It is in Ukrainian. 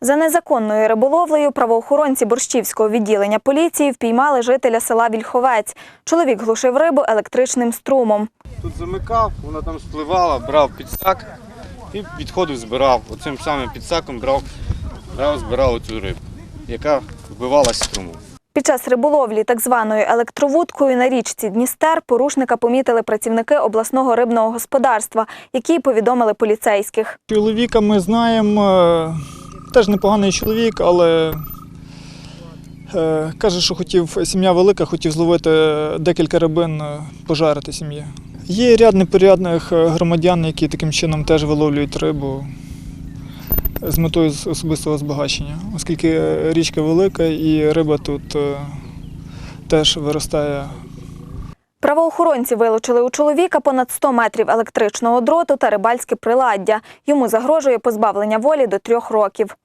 За незаконною риболовлею правоохоронці Борщівського відділення поліції впіймали жителя села Вільховець. Чоловік глушив рибу електричним струмом. Тут замикав, вона там спливала, брав підсак і відходив, збирав. Оцим самим підсаком брав, брав збирав оцю рибу, яка вбивалась струмом. Під час риболовлі так званою електровудкою на річці Дністер порушника помітили працівники обласного рибного господарства, які повідомили поліцейських. Чоловіка ми знаємо, теж непоганий чоловік, але е, каже, що хотів, сім'я велика, хотів зловити декілька рибин, е, пожарити сім'ї. Є ряд непорядних е, громадян, які таким чином теж виловлюють рибу з метою особистого збагачення, оскільки річка велика і риба тут теж виростає Правоохоронці вилучили у чоловіка понад 100 метрів електричного дроту та рибальське приладдя. Йому загрожує позбавлення волі до трьох років.